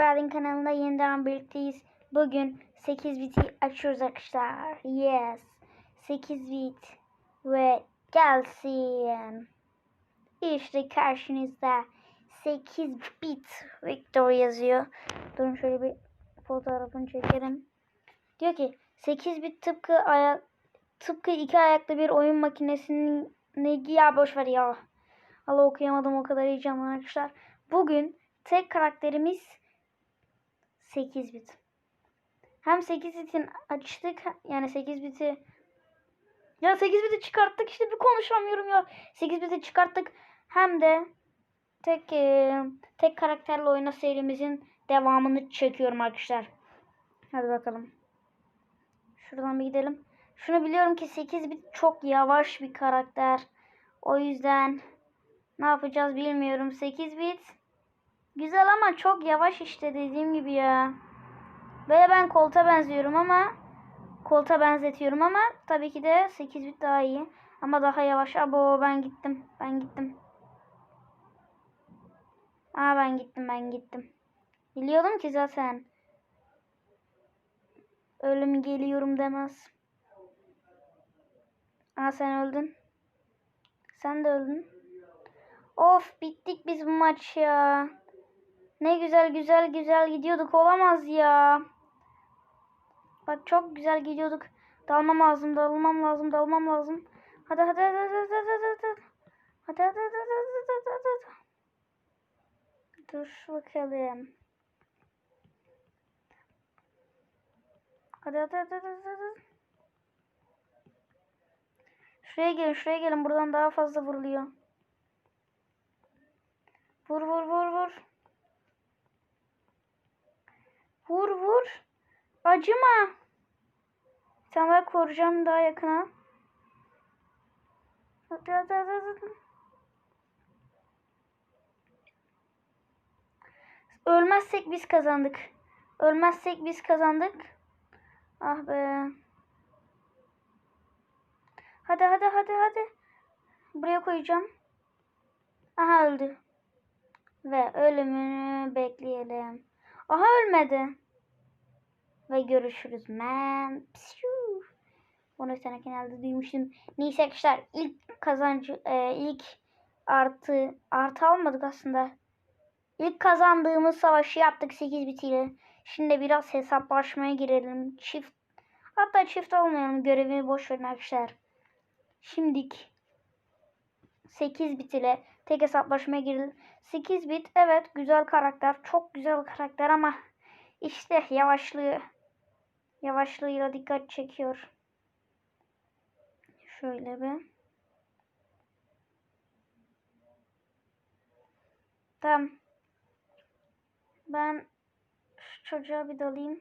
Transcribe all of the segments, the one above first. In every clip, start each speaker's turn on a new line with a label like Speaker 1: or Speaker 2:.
Speaker 1: Spalding kanalında yeniden birlikteyiz. Bugün 8 biti açıyoruz arkadaşlar. Yes. 8 bit ve gelsin. İşte karşınızda 8 bit Victor yazıyor. Durun şöyle bir fotoğrafını çekelim. Diyor ki 8 bit tıpkı ayak tıpkı iki ayaklı bir oyun makinesinin ne ya boş ver ya. Allah okuyamadım o kadar heyecanlı arkadaşlar. Bugün tek karakterimiz 8 bit. Hem 8 bitin açtık yani 8 biti ya 8 biti çıkarttık işte bir konuşamıyorum ya. 8 biti çıkarttık hem de tek e, tek karakterle oyna serimizin devamını çekiyorum arkadaşlar. Hadi bakalım. Şuradan bir gidelim. Şunu biliyorum ki 8 bit çok yavaş bir karakter. O yüzden ne yapacağız bilmiyorum. 8 bit güzel ama çok yavaş işte dediğim gibi ya. Böyle ben kolta benziyorum ama kolta benzetiyorum ama tabii ki de 8 bit daha iyi. Ama daha yavaş. Abo ben gittim. Ben gittim. Aa ben gittim ben gittim. Biliyordum ki zaten. Ölüm geliyorum demez. Aa sen öldün. Sen de öldün. Of bittik biz bu maç ya. Ne güzel güzel güzel gidiyorduk olamaz ya. Bak çok güzel gidiyorduk. Dalmam lazım, dalmam lazım, dalmam lazım. Hadi hadi hadi hadi hadi hadi hadi. Hadi hadi hadi hadi hadi hadi hadi. Dur bakalım. Hadi hadi hadi hadi hadi. Şuraya gelin, şuraya gelin. Buradan daha fazla vuruluyor. Vur vur vur vur. Vur vur. Acıma. Daha koruyacağım daha yakına. Hadi hadi hadi hadi. Ölmezsek biz kazandık. Ölmezsek biz kazandık. Ah be. Hadi hadi hadi hadi. Buraya koyacağım. Aha öldü. Ve ölümünü bekleyelim. Aha ölmedi. Ve görüşürüz man. Pşuu. Bunu tane kenarda duymuştum. Neyse arkadaşlar ilk kazancı e, ilk artı artı almadık aslında. İlk kazandığımız savaşı yaptık 8 bitiyle. Şimdi biraz hesaplaşmaya girelim. Çift hatta çift olmayalım görevini boş verin arkadaşlar. Şimdik 8 bit ile tek hesaplaşmaya girelim. 8 bit evet güzel karakter. Çok güzel karakter ama işte yavaşlığı yavaşlığıyla dikkat çekiyor. Şöyle bir. Tamam. Ben şu çocuğa bir dalayım.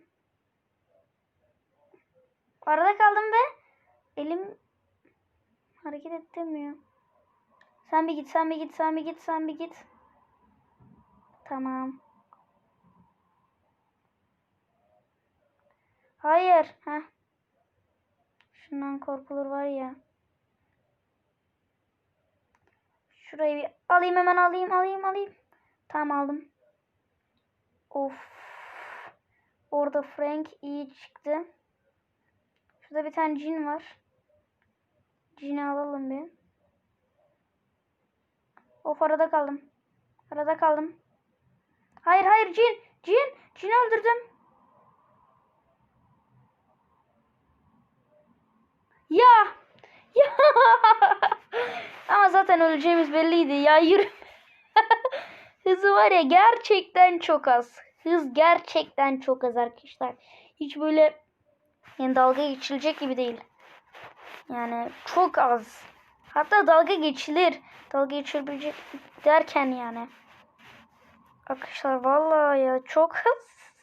Speaker 1: Arada kaldım be. Elim hareket ettirmiyor. Sen bir git, sen bir git, sen bir git, sen bir git. Tamam. Hayır. Heh. Şundan korkulur var ya. Şurayı bir alayım hemen alayım alayım alayım. Tamam aldım. Of. Orada Frank iyi çıktı. Şurada bir tane cin var. Cini alalım bir. Of arada kaldım. Arada kaldım. Hayır hayır cin. Cin. Cin öldürdüm. Ya. Ya. Ama zaten öleceğimiz belliydi. Ya yürü. Hızı var ya gerçekten çok az. Hız gerçekten çok az arkadaşlar. Hiç böyle yani dalga geçilecek gibi değil. Yani çok az. Hatta dalga geçilir. Dalga geçilebilecek derken yani. Arkadaşlar vallahi ya çok az.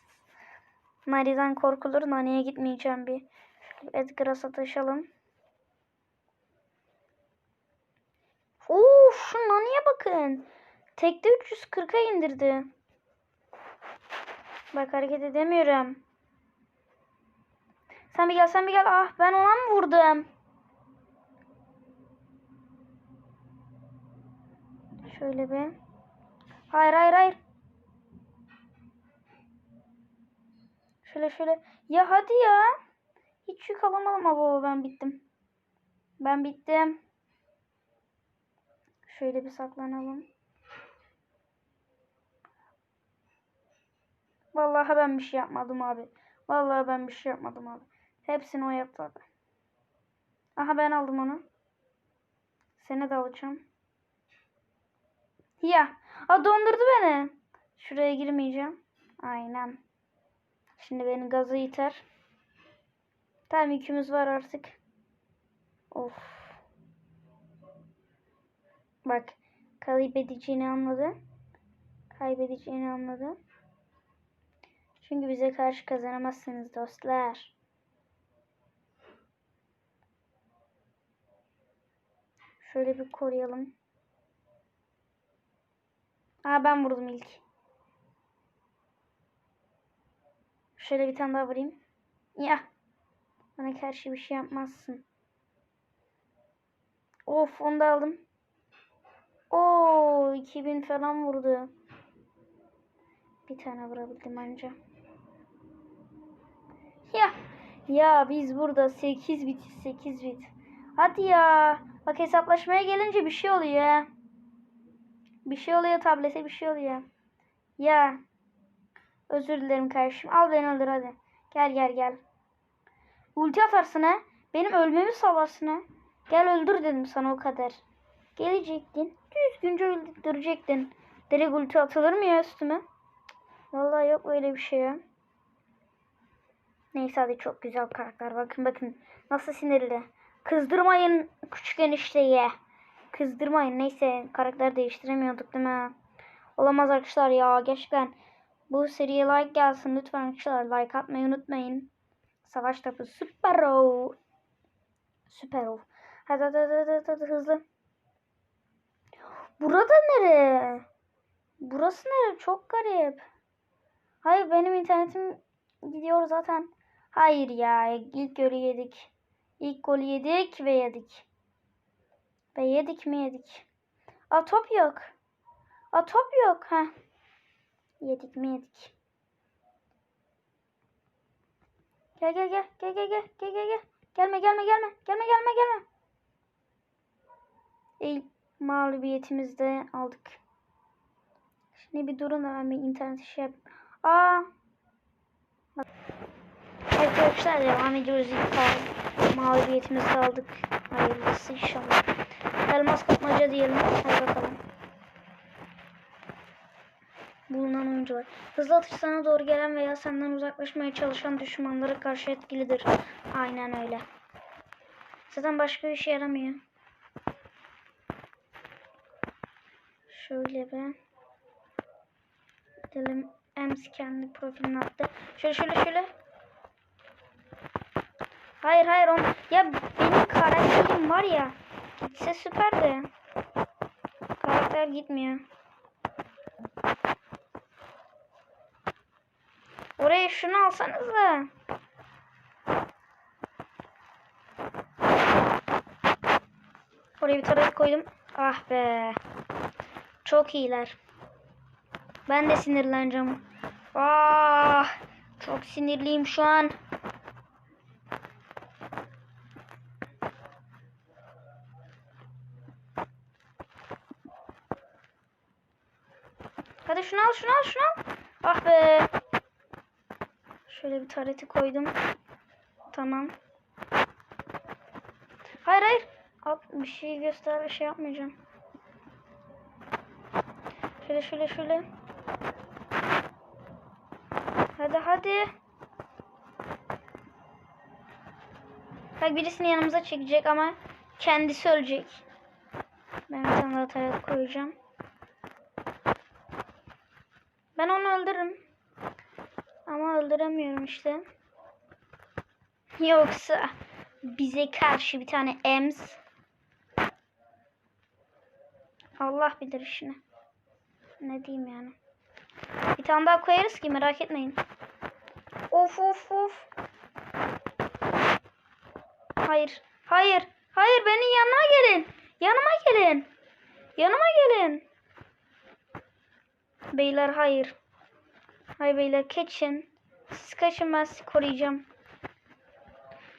Speaker 1: Nari'den korkulur. Nani'ye gitmeyeceğim bir. Edgar'a sataşalım. Oo şu Nani'ye bakın. Tekte 340'a indirdi. Bak hareket edemiyorum. Sen bir gel sen bir gel. Ah ben ona mı vurdum? Şöyle bir. Hayır hayır hayır. Şöyle şöyle. Ya hadi ya. Hiç yük alamadım ama ben bittim. Ben bittim. Şöyle bir saklanalım. Vallahi ben bir şey yapmadım abi. Vallahi ben bir şey yapmadım abi. Hepsini o yaptı abi. Aha ben aldım onu. Seni de alacağım. Ya. Aa dondurdu beni. Şuraya girmeyeceğim. Aynen. Şimdi beni gazı iter. Tamam yükümüz var artık. Of. Bak. Kaybedeceğini anladı. Kaybedeceğini anladı. Çünkü bize karşı kazanamazsınız dostlar. Şöyle bir koruyalım. Aa ben vurdum ilk. Şöyle bir tane daha vurayım. Ya. Bana karşı bir şey yapmazsın. Of onu da aldım. Oo 2000 falan vurdu. Bir tane vurabildim anca. Ya. Ya biz burada 8 bit 8 bit. Hadi ya. Bak hesaplaşmaya gelince bir şey oluyor. Bir şey oluyor tablete bir şey oluyor. Ya. Özür dilerim kardeşim. Al beni öldür hadi. Gel gel gel. Ulti atarsın ha. Benim ölmemi sağlarsın ha. Gel öldür dedim sana o kadar. Gelecektin. Düzgünce öldürecektin. Direkt ulti atılır mı ya üstüme? Vallahi yok öyle bir şey ya. Neyse hadi çok güzel karakter. Bakın bakın. Nasıl sinirli. Kızdırmayın küçük enişteyi. Kızdırmayın. Neyse karakter değiştiremiyorduk değil mi? Olamaz arkadaşlar ya. Gerçekten bu seriye like gelsin. Lütfen arkadaşlar like atmayı unutmayın. Savaş topu süper o. Süper o. Hadi hadi, hadi, hadi, hadi hızlı. Burada nere? Burası nere? Çok garip. Hayır benim internetim gidiyor zaten. Hayır ya ilk golü yedik. İlk golü yedik ve yedik. Ve yedik mi yedik. A top yok. A top yok. ha. Yedik mi yedik. Gel gel gel gel gel gel gel gel gel. Gelme gelme gelme. Gelme gelme gelme. İlk mağlubiyetimizi de aldık. Şimdi bir durun da bir internet şey yap. Aa. Bak. Arkadaşlar devam ediyoruz. İlk mağlubiyetimizi aldık. Hayırlısı inşallah. Elmas kapmaca diyelim. Hadi bakalım. Bulunan oyuncular. Hızlı atış sana doğru gelen veya senden uzaklaşmaya çalışan düşmanlara karşı etkilidir. Aynen öyle. Zaten başka bir şey yaramıyor. Şöyle bir gidelim. Ems kendi profilini attı. Şöyle şöyle şöyle. Hayır hayır on. Ya benim karakterim var ya. Gitse süperdi. Karakter gitmiyor. Oraya şunu alsanız da. Oraya bir taraf koydum. Ah be. Çok iyiler. Ben de sinirleneceğim. Ah, çok sinirliyim şu an. Hadi şunu al, şunu al, şunu al. Ah be. Şöyle bir tareti koydum. Tamam. Hayır hayır. Al, bir şey göster, bir şey yapmayacağım. Şöyle şöyle şöyle. Hadi hadi. Bak birisini yanımıza çekecek ama kendisi ölecek. Ben bir tane daha taret koyacağım. Ben onu öldürürüm. Ama öldüremiyorum işte. Yoksa bize karşı bir tane Ems. Allah bilir işini. Ne diyeyim yani. Bir tane daha koyarız ki merak etmeyin. Of of of. Hayır. Hayır. Hayır benim yanıma gelin. Yanıma gelin. Yanıma gelin. Beyler hayır. Hayır beyler keçin. Siz kaçın ben sizi koruyacağım.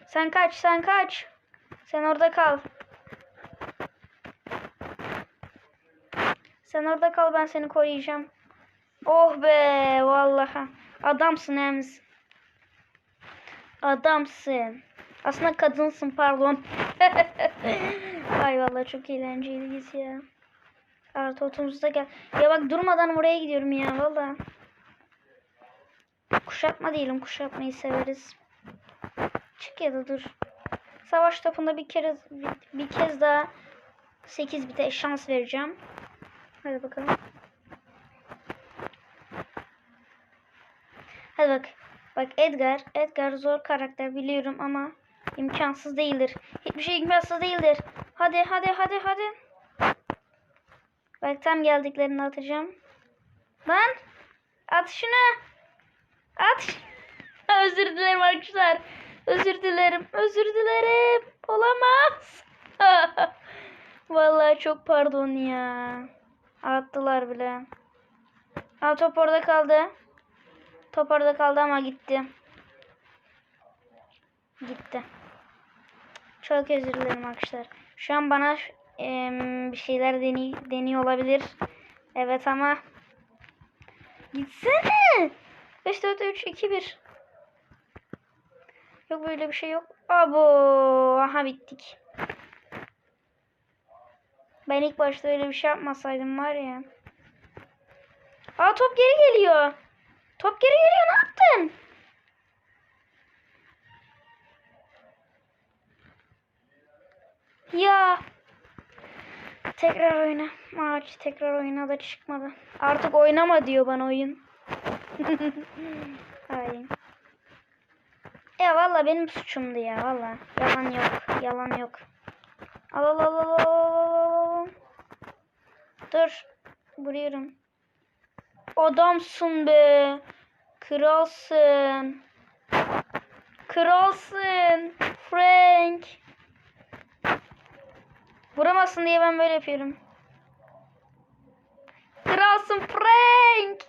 Speaker 1: Sen kaç sen kaç. Sen orada kal. Sen orada kal ben seni koruyacağım. Oh be vallahi. Adamsın Ems. Adamsın. Aslında kadınsın pardon. Ay vallahi çok eğlenceliyiz ya. Artı otomuzda gel. Ya bak durmadan buraya gidiyorum ya valla. Kuşatma değilim. Kuşatmayı severiz. Çık ya da dur. Savaş topunda bir kere bir, bir kez daha 8 bite şans vereceğim. Hadi bakalım. Hadi bak. Bak Edgar. Edgar zor karakter biliyorum ama imkansız değildir. Hiçbir şey imkansız değildir. Hadi hadi hadi hadi. Bak tam geldiklerini atacağım. Lan. At şunu. At. Özür dilerim arkadaşlar. Özür dilerim. Özür dilerim. Olamaz. Vallahi çok pardon ya. Attılar bile. Aa, top orada kaldı. Top orada kaldı ama gitti. Gitti. Çok özür dilerim arkadaşlar. Şu an bana em, bir şeyler deni deniyor olabilir. Evet ama gitsene. 5 4 3 2 1. Yok böyle bir şey yok. Abo, aha bittik. Ben ilk başta öyle bir şey yapmasaydım var ya. Aa top geri geliyor. Top geri geliyor ne yaptın? Ya. Tekrar oyna. Maç tekrar oyna da çıkmadı. Artık oynama diyor bana oyun. Ay. Ya valla benim suçumdu ya valla. Yalan yok. Yalan yok. Al al al, al. al. Dur. Vuruyorum. Adamsın be. Kralsın. Kralsın. Frank. Vuramazsın diye ben böyle yapıyorum. Kralsın Frank.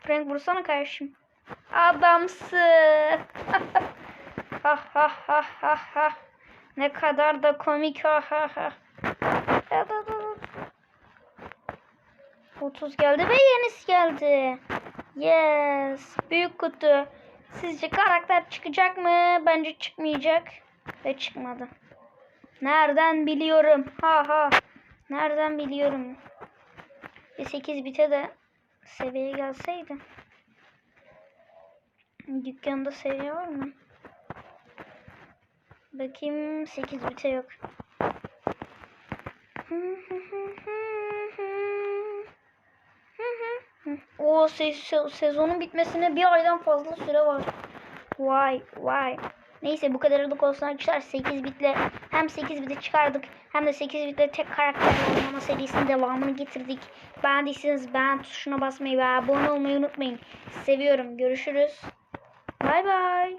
Speaker 1: Frank vursana kardeşim. Adamsın. ha ha ha ha ha. Ne kadar da komik ha ha ha. Ya da da da. 30 geldi ve yenisi geldi. Yes. Büyük kutu. Sizce karakter çıkacak mı? Bence çıkmayacak. Ve çıkmadı. Nereden biliyorum? Ha ha. Nereden biliyorum? Bir 8 bite de seviye gelseydi. Dükkanda seviye var mı? Bakayım 8 bite yok. O se se sezonun bitmesine bir aydan fazla süre var. Vay vay. Neyse bu kadarlık olsun arkadaşlar. 8 bitle hem 8 bitle çıkardık hem de 8 bitle tek karakter oynama serisinin devamını getirdik. Beğendiyseniz beğen tuşuna basmayı ve abone olmayı unutmayın. Seviyorum. Görüşürüz. Bay bay.